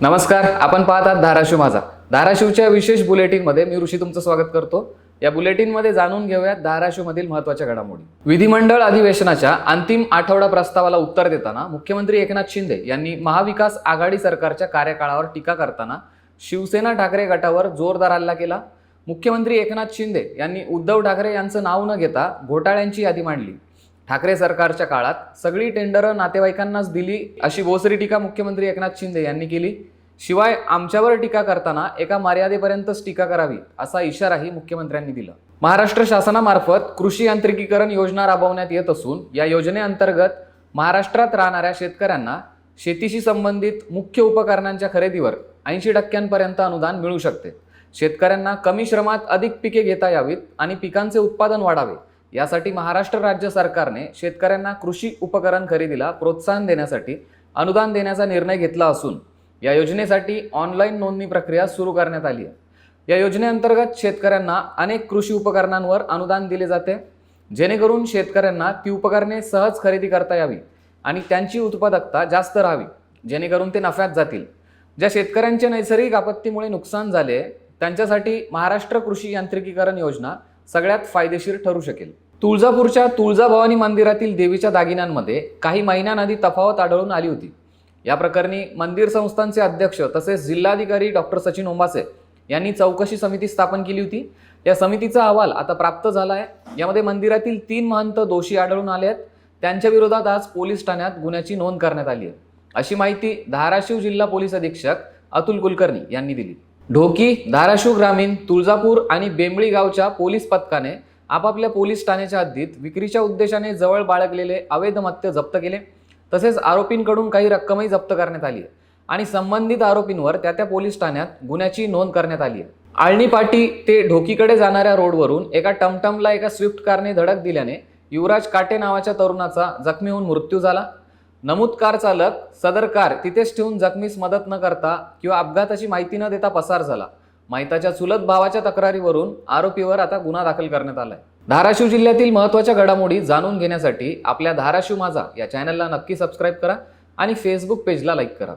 नमस्कार आपण पाहतात धाराशिव माझा. धाराशिवच्या विशेष बुलेटिनमध्ये मी ऋषी तुमचं स्वागत करतो. या बुलेटिनमध्ये जाणून घेऊयात धाराशिवमधील महत्त्वाच्या घडामोडी. विधिमंडळ अधिवेशनाच्या अंतिम आठवडा प्रस्तावाला उत्तर देताना मुख्यमंत्री एकनाथ शिंदे यांनी महाविकास आघाडी सरकारच्या कार्यकाळावर टीका करताना शिवसेना ठाकरे गटावर जोरदार हल्ला केला. मुख्यमंत्री एकनाथ शिंदे यांनी उद्धव ठाकरे यांचं नाव न घेता घोटाळ्यांची यादी मांडली. ठाकरे सरकारच्या काळात सगळी टेंडरं नातेवाईकांनाच दिली अशी बोसरी टीका मुख्यमंत्री एकनाथ शिंदे यांनी केली. शिवाय आमच्यावर टीका करताना एका मर्यादेपर्यंतच टीका करावी असा इशाराही मुख्यमंत्र्यांनी दिला. महाराष्ट्र शासनामार्फत कृषी यांत्रिकीकरण योजना राबवण्यात येत असून या योजनेअंतर्गत महाराष्ट्रात राहणाऱ्या शेतकऱ्यांना शेतीशी संबंधित मुख्य उपकरणांच्या खरेदीवर ऐंशी टक्क्यांपर्यंत अनुदान मिळू शकते. शेतकऱ्यांना कमी श्रमात अधिक पिके घेता यावीत आणि पिकांचे उत्पादन वाढावे यासाठी महाराष्ट्र राज्य सरकारने शेतकऱ्यांना कृषी उपकरण खरेदीला प्रोत्साहन देण्यासाठी अनुदान देण्याचा निर्णय घेतला असून या योजनेसाठी ऑनलाईन नोंदणी प्रक्रिया सुरू करण्यात आली आहे. या योजनेअंतर्गत शेतकऱ्यांना अनेक कृषी उपकरणांवर अनुदान दिले जाते जेणेकरून शेतकऱ्यांना ती उपकरणे सहज खरेदी करता यावी आणि त्यांची उत्पादकता जास्त राहावी जेणेकरून ते नफ्यात जातील. ज्या शेतकऱ्यांचे नैसर्गिक आपत्तीमुळे नुकसान झाले त्यांच्यासाठी महाराष्ट्र कृषी यांत्रिकीकरण योजना सगळ्यात फायदेशीर ठरू शकेल. तुळजापूरच्या तुळजाभवानी मंदिरातील देवीच्या दागिन्यांमध्ये काही महिन्यांआधी तफावत आढळून आली होती. या प्रकरणी मंदिर संस्थांचे अध्यक्ष तसेच जिल्हाधिकारी डॉक्टर सचिन ओंबासे यांनी चौकशी समिती स्थापन केली होती. या समितीचा अहवाल आता प्राप्त झाला आहे. यामध्ये मंदिरातील तीन महंत दोषी आढळून आले आहेत. त्यांच्या विरोधात आज पोलीस ठाण्यात गुन्ह्याची नोंद करण्यात आली आहे. अशी माहिती धाराशिव जिल्हा पोलीस अधीक्षक अतुल कुलकर्णी यांनी दिली. ढोकी धाराशिव ग्रामीण तुळजापूर आणि बेंबळी गावच्या पोलीस पथकाने आपापल्या पोलीस ठाण्याच्या हद्दीत विक्रीच्या उद्देशाने जवळ बाळगलेले अवैध मत्य जप्त केले. तसेच आरोपींकडून काही रक्कमही जप्त करण्यात आली आहे. आणि संबंधित आरोपींवर त्या त्या पोलीस ठाण्यात गुन्ह्याची नोंद करण्यात आली आहे. आळणी पाटी ते ढोकीकडे जाणाऱ्या रोडवरून एका टमटमला एका स्विफ्ट कारने धडक दिल्याने युवराज काटे नावाच्या तरुणाचा जखमी होऊन मृत्यू झाला. नमूद कार चालक सदर कार तिथेच ठेवून जखमीस मदत न करता किंवा अपघाताची माहिती न देता पसार झाला. माहिताच्या चुलत भावाच्या तक्रारीवरून आरोपीवर आता गुन्हा दाखल करण्यात आलाय. धाराशिव जिल्ह्यातील महत्त्वाच्या घडामोडी जाणून घेण्यासाठी आपल्या धाराशिव माझा या चॅनलला नक्की सबस्क्राईब करा आणि फेसबुक पेजला लाईक करा.